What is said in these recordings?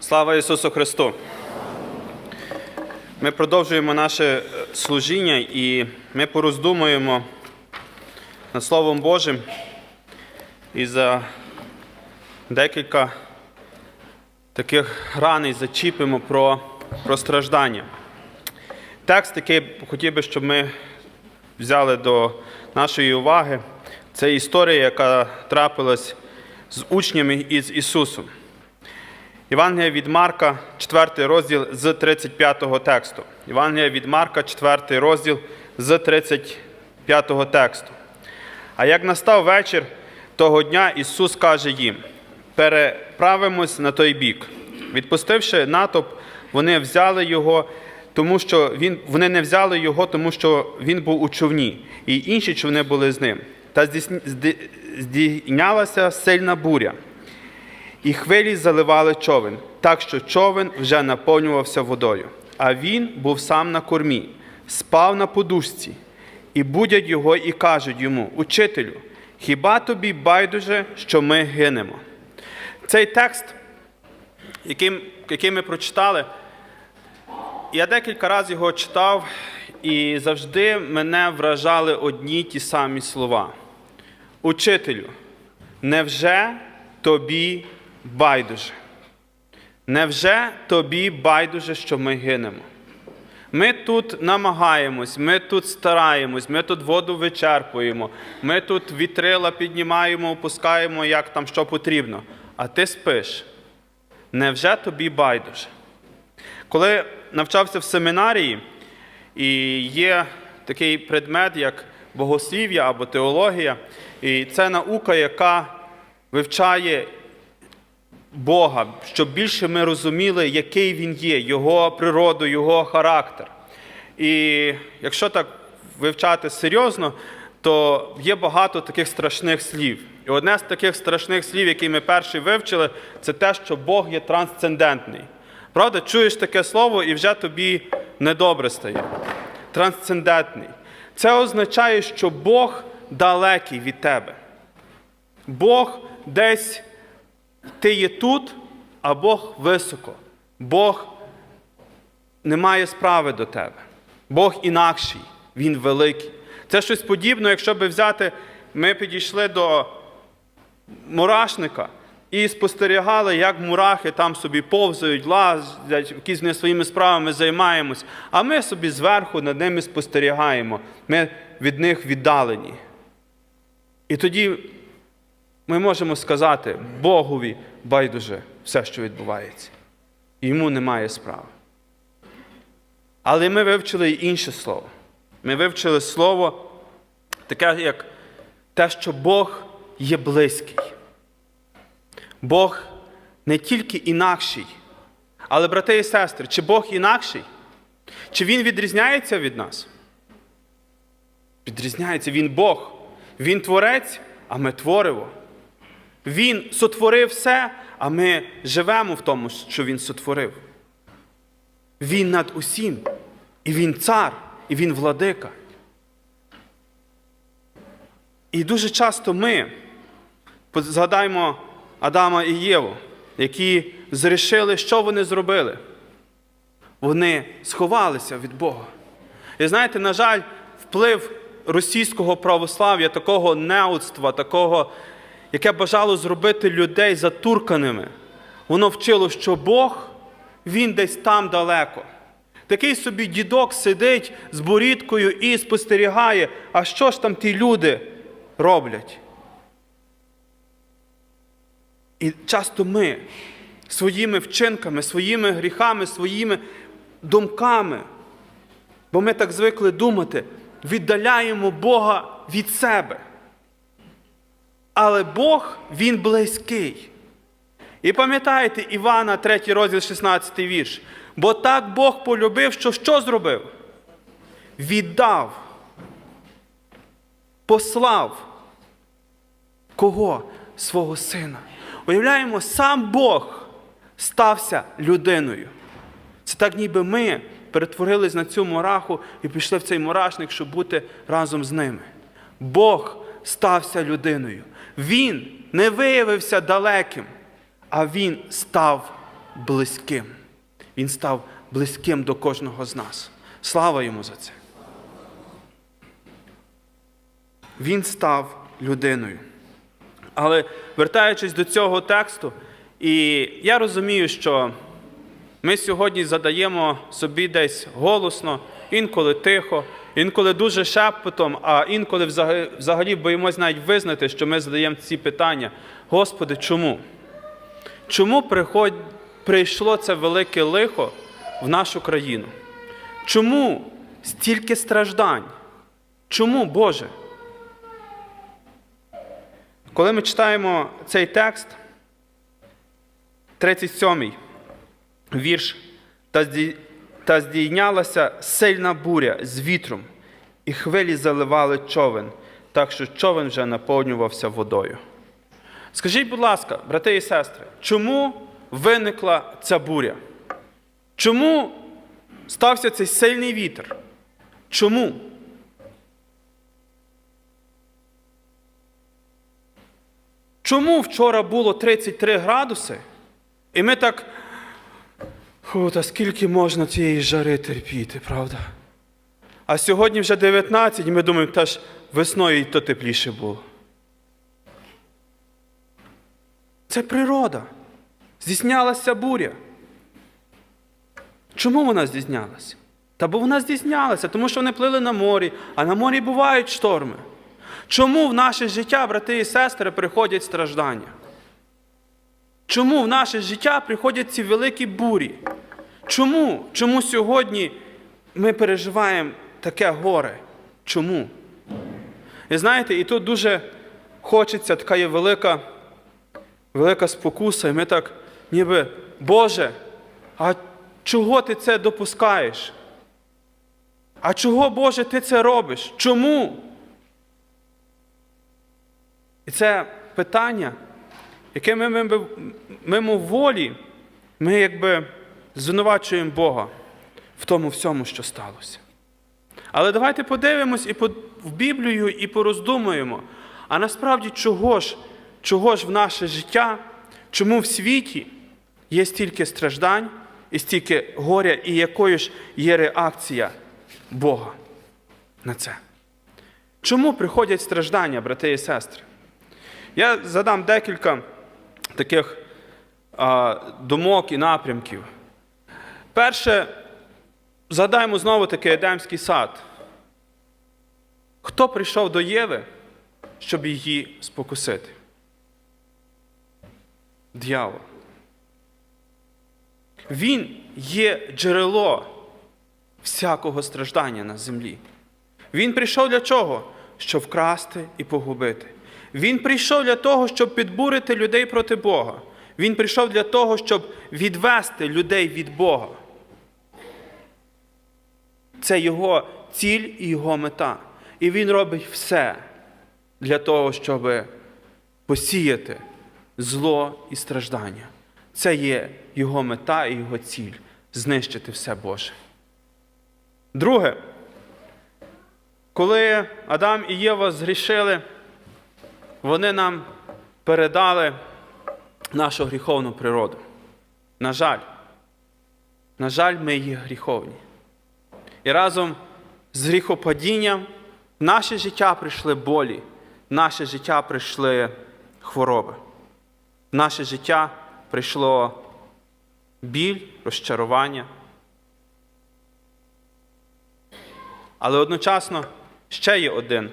Слава Ісусу Христу! Ми продовжуємо наше е, служіння і ми пороздумуємо над Словом Божим і за декілька таких раней зачіпимо про, про страждання. Текст, який хотів би, щоб ми взяли до нашої уваги, це історія, яка трапилась з учнями із Ісусом. Євангелія від Марка, 4 розділ з 35 тексту. Євангелія від Марка, 4 розділ з 35 тексту. А як настав вечір того дня, Ісус каже їм: переправимось на той бік. Відпустивши натовп, вони взяли його, тому що він, вони не взяли його, тому що він був у човні, і інші човни були з ним. Та здійнялася сильна буря. І хвилі заливали човен, так що човен вже наповнювався водою. А він був сам на кормі, спав на подушці, і будять його і кажуть йому: Учителю, хіба тобі байдуже, що ми гинемо? Цей текст, який, який ми прочитали, я декілька разів його читав, і завжди мене вражали одні ті самі слова. Учителю, невже тобі байдуже? Невже тобі байдуже, що ми гинемо? Ми тут намагаємось, ми тут стараємось, ми тут воду вичерпуємо, ми тут вітрила піднімаємо, опускаємо, як там що потрібно. А ти спиш. Невже тобі байдуже? Коли навчався в семінарії, і є такий предмет, як богослів'я або теологія, і це наука, яка вивчає Бога, щоб більше ми розуміли, який Він є, Його природу, Його характер. І якщо так вивчати серйозно, то є багато таких страшних слів. І одне з таких страшних слів, які ми перші вивчили, це те, що Бог є трансцендентний. Правда, чуєш таке слово і вже тобі недобре стає. Трансцендентний. Це означає, що Бог далекий від тебе. Бог десь ти є тут, а Бог високо. Бог не має справи до тебе. Бог інакший, Він великий. Це щось подібне, якщо би взяти, ми підійшли до мурашника і спостерігали, як мурахи там собі повзають, лазять, якісь своїми справами займаємось, а ми собі зверху над ними спостерігаємо. Ми від них віддалені. І тоді ми можемо сказати Богові байдуже все, що відбувається. Йому немає справи. Але ми вивчили і інше слово. Ми вивчили слово таке, як те, що Бог є близький. Бог не тільки інакший, але, брати і сестри, чи Бог інакший? Чи Він відрізняється від нас? Відрізняється, Він Бог. Він творець, а ми твориво. Він сотворив все, а ми живемо в тому, що Він сотворив. Він над усім. І Він цар, і Він владика. І дуже часто ми згадаємо Адама і Єву, які зрішили, що вони зробили. Вони сховалися від Бога. І знаєте, на жаль, вплив російського православ'я, такого неудства, такого, яке бажало зробити людей затурканими, воно вчило, що Бог, він десь там далеко. Такий собі дідок сидить з борідкою і спостерігає, а що ж там ті люди роблять. І часто ми своїми вчинками, своїми гріхами, своїми думками, бо ми так звикли думати, віддаляємо Бога від себе. Але Бог, Він близький. І пам'ятаєте Івана, 3 розділ, 16 вірш. Бо так Бог полюбив, що що зробив? Віддав, послав кого? Свого сина. Уявляємо, сам Бог стався людиною. Це так, ніби ми перетворились на цю мураху і пішли в цей мурашник, щоб бути разом з ними. Бог стався людиною. Він не виявився далеким, а він став близьким. Він став близьким до кожного з нас. Слава йому за це. Він став людиною. Але вертаючись до цього тексту, і я розумію, що ми сьогодні задаємо собі десь голосно, інколи тихо, інколи дуже шепотом, а інколи взагалі, боїмось навіть визнати, що ми задаємо ці питання. Господи, чому? Чому приход... прийшло це велике лихо в нашу країну? Чому стільки страждань? Чому, Боже? Коли ми читаємо цей текст, 37-й вірш, «Та та здійнялася сильна буря з вітром, і хвилі заливали човен, так що човен вже наповнювався водою. Скажіть, будь ласка, брати і сестри, чому виникла ця буря? Чому стався цей сильний вітер? Чому? Чому вчора було 33 градуси, і ми так. Фу, та скільки можна цієї жари терпіти, правда? А сьогодні вже 19, і ми думаємо, та ж весною і то тепліше було. Це природа. Здійснялася буря. Чому вона здійснялася? Та бо вона здійснялася, тому що вони плили на морі, а на морі бувають шторми. Чому в наше життя, брати і сестри, приходять страждання? Чому в наше життя приходять ці великі бурі? Чому? Чому сьогодні ми переживаємо таке горе? Чому? І знаєте, і тут дуже хочеться, така є велика, велика спокуса, і ми так, ніби, Боже, а чого ти це допускаєш? А чого, Боже, ти це робиш? Чому? І це питання, яке ми мимо, мимо волі, ми якби звинувачуємо Бога в тому всьому, що сталося. Але давайте подивимось і по, в Біблію і пороздумуємо, а насправді чого ж, чого ж в наше життя, чому в світі є стільки страждань і стільки горя, і якою ж є реакція Бога на це? Чому приходять страждання, брати і сестри? Я задам декілька таких а, думок і напрямків. Перше, згадаємо знову таки Едемський сад. Хто прийшов до Єви, щоб її спокусити? Д'явол. Він є джерело всякого страждання на землі. Він прийшов для чого? Щоб вкрасти і погубити. Він прийшов для того, щоб підбурити людей проти Бога. Він прийшов для того, щоб відвести людей від Бога. Це його ціль і його мета. І він робить все для того, щоб посіяти зло і страждання. Це є його мета і його ціль знищити все Боже. Друге, коли Адам і Єва згрішили, вони нам передали нашу гріховну природу. На жаль, на жаль, ми є гріховні. І разом з гріхопадінням в наше життя прийшли болі, в наше життя прийшли хвороби. В наше життя прийшло біль, розчарування. Але одночасно ще є один,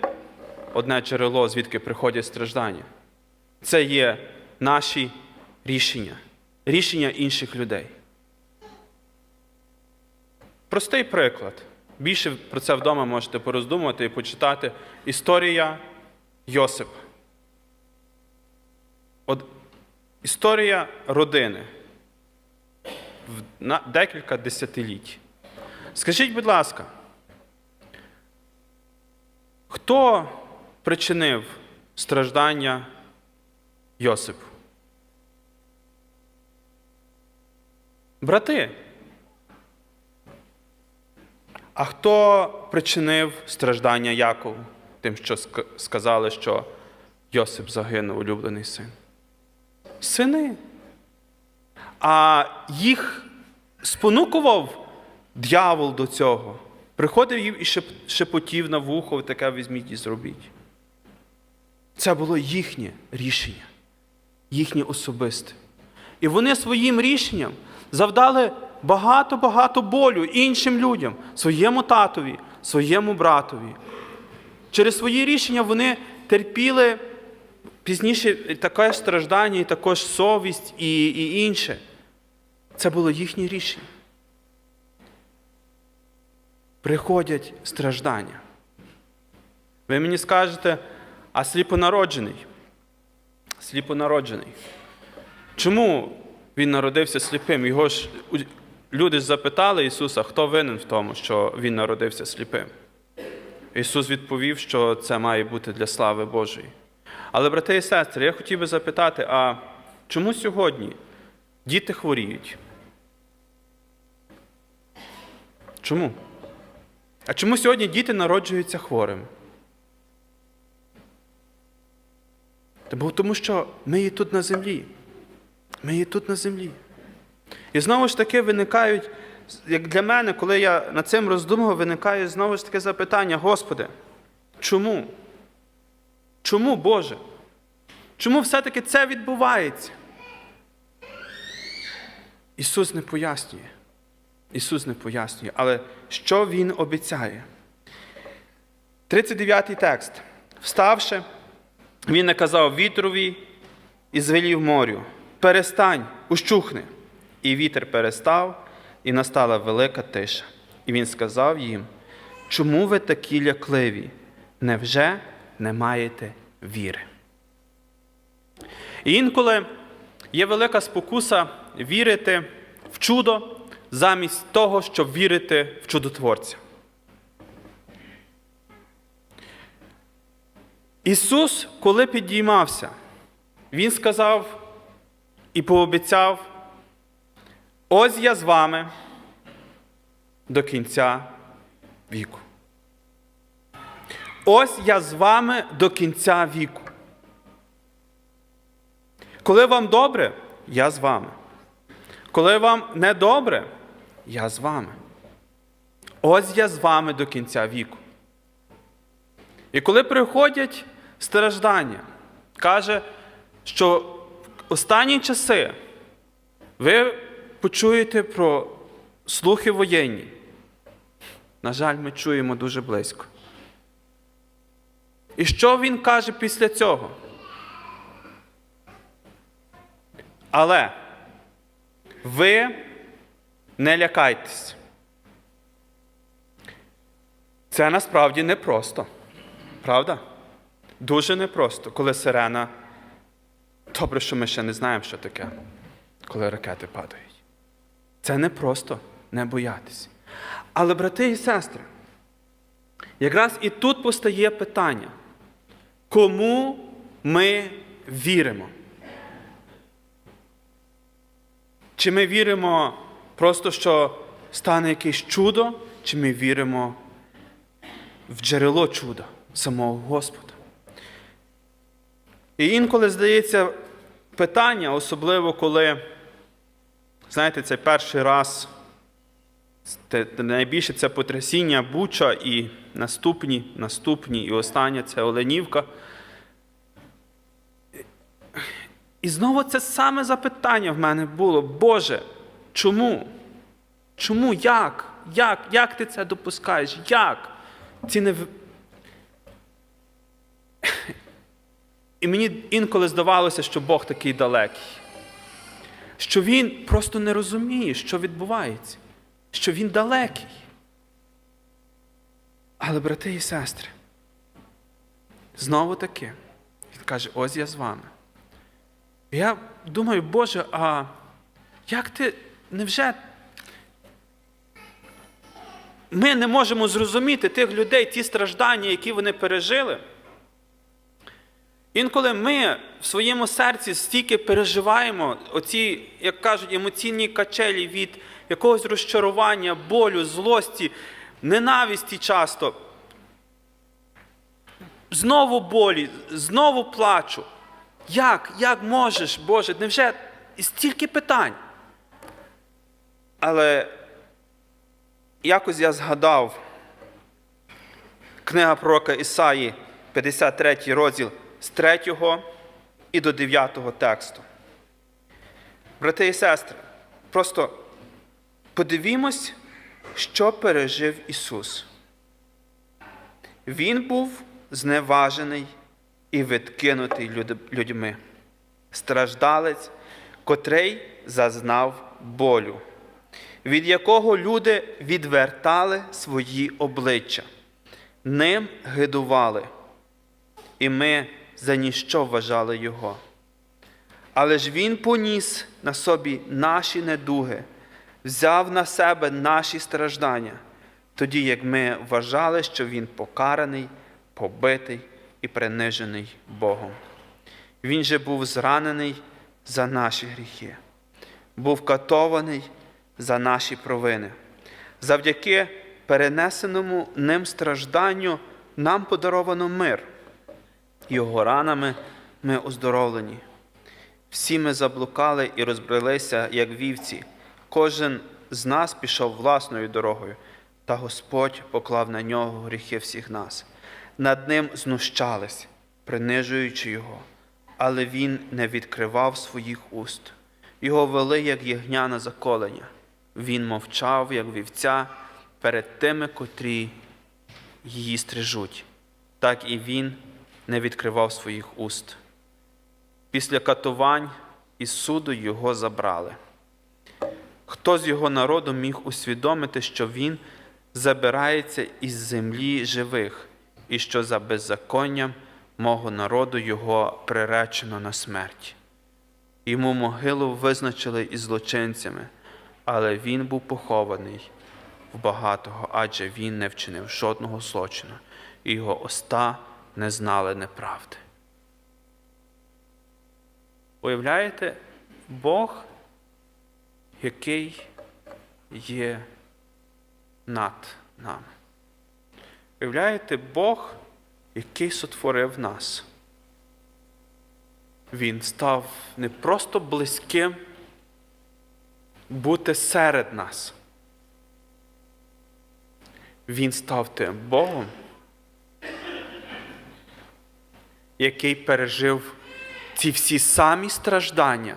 одне джерело, звідки приходять страждання. Це є наші рішення, рішення інших людей. Простий приклад. Більше про це вдома можете пороздумувати і почитати. Історія Йосипа. От історія родини в декілька десятиліть. Скажіть, будь ласка, хто причинив страждання Йосипу? Брати. А хто причинив страждання Якову, тим, що сказали, що Йосип загинув, улюблений син? Сини. а їх спонукував дьявол до цього. Приходив їм і шепотів на вухо, таке візьміть і зробіть. Це було їхнє рішення, їхнє особисте. І вони своїм рішенням завдали багато-багато болю іншим людям, своєму татові, своєму братові. Через свої рішення вони терпіли пізніше таке страждання, і також совість і, і інше. Це було їхнє рішення. Приходять страждання. Ви мені скажете, а сліпонароджений? Сліпонароджений. Чому він народився сліпим? Його ж люди запитали Ісуса, хто винен в тому, що він народився сліпим. Ісус відповів, що це має бути для слави Божої. Але, брати і сестри, я хотів би запитати, а чому сьогодні діти хворіють? Чому? А чому сьогодні діти народжуються хворими? Бо Тому що ми є тут на землі. Ми є тут на землі. І знову ж таки виникають, як для мене, коли я над цим роздумував, виникає знову ж таке запитання, Господи, чому? Чому, Боже? Чому все-таки це відбувається? Ісус не пояснює. Ісус не пояснює, але що Він обіцяє? 39 текст. Вставши, він наказав вітрові і звелів морю: перестань, ущухни. І вітер перестав, і настала велика тиша. І він сказав їм: Чому ви такі лякливі? Невже не маєте віри? І інколи є велика спокуса вірити в чудо замість того, щоб вірити в чудотворця. Ісус, коли підіймався, Він сказав і пообіцяв: ось я з вами до кінця віку. Ось я з вами до кінця віку. Коли вам добре, я з вами. Коли вам не добре, я з вами. Ось я з вами до кінця віку. І коли приходять страждання, каже, що в останні часи ви почуєте про слухи воєнні. На жаль, ми чуємо дуже близько. І що він каже після цього? Але ви не лякайтесь. Це насправді непросто. Правда? Дуже непросто, коли сирена. Добре, що ми ще не знаємо, що таке, коли ракети падають. Це непросто не боятися. Але, брати і сестри, якраз і тут постає питання, кому ми віримо? Чи ми віримо просто, що стане якесь чудо, чи ми віримо в джерело чуда самого Господа? І інколи здається питання, особливо коли, знаєте, це перший раз, найбільше це потрясіння Буча і наступні, наступні, і остання це Оленівка. І знову це саме запитання в мене було: Боже, чому? Чому? Як? Як? Як ти це допускаєш? Як? Ці не... І мені інколи здавалося, що Бог такий далекий, що Він просто не розуміє, що відбувається, що Він далекий. Але, брати і сестри, знову таки, Він каже, ось я з вами. Я думаю, Боже, а як ти невже ми не можемо зрозуміти тих людей, ті страждання, які вони пережили? Інколи ми в своєму серці стільки переживаємо оці, як кажуть, емоційні качелі від якогось розчарування, болю, злості, ненависті часто. Знову болі, знову плачу. Як? Як можеш, Боже? Невже стільки питань? Але якось я згадав книга пророка Ісаї, 53 розділ з 3 і до 9 тексту. Брати і сестри, просто подивімось, що пережив Ісус. Він був зневажений і відкинутий людьми, страждалець, котрий зазнав болю, від якого люди відвертали свої обличчя, ним гидували, і ми за ніщо вважали його. Але ж Він поніс на собі наші недуги, взяв на себе наші страждання, тоді як ми вважали, що Він покараний, побитий і принижений Богом. Він же був зранений за наші гріхи, був катований за наші провини. Завдяки перенесеному ним стражданню нам подаровано мир. Його ранами ми оздоровлені. Всі ми заблукали і розбрелися, як вівці. Кожен з нас пішов власною дорогою, та Господь поклав на нього гріхи всіх нас. Над ним знущались, принижуючи його, але він не відкривав своїх уст. Його вели, як ягня на заколення. Він мовчав, як вівця, перед тими, котрі її стрижуть. Так і він не відкривав своїх уст. Після катувань і суду його забрали. Хто з його народу міг усвідомити, що він забирається із землі живих, і що за беззаконням мого народу його приречено на смерть? Йому могилу визначили із злочинцями, але він був похований в багатого, адже він не вчинив жодного злочину, і його уста не знали неправди. Уявляєте, Бог, який є над нами. Уявляєте, Бог, який сотворив нас. Він став не просто близьким бути серед нас. Він став тим Богом, який пережив ці всі самі страждання,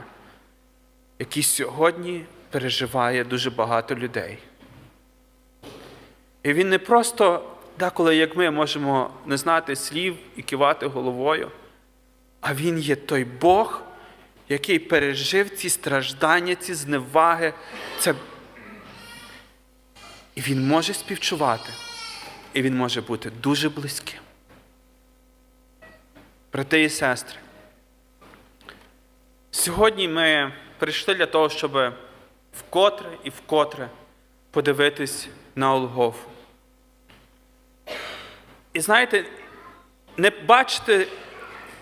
які сьогодні переживає дуже багато людей. І він не просто, деколи, як ми можемо не знати слів і кивати головою, а він є той Бог, який пережив ці страждання, ці зневаги. Це... І він може співчувати, і він може бути дуже близьким. Брати і сестри, сьогодні ми прийшли для того, щоб вкотре і вкотре подивитись на Олгофу. І знаєте, не бачити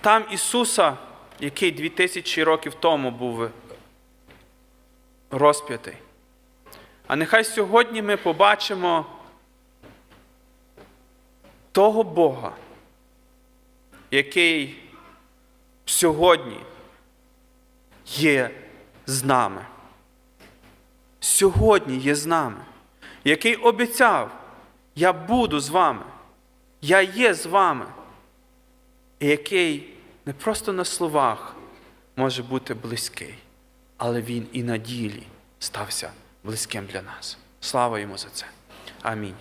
там Ісуса, який 2000 років тому був розп'ятий. А нехай сьогодні ми побачимо того Бога, який сьогодні є з нами. Сьогодні є з нами, який обіцяв, я буду з вами, я є з вами, і який не просто на словах може бути близький, але він і на ділі стався близьким для нас. Слава йому за це. Амінь.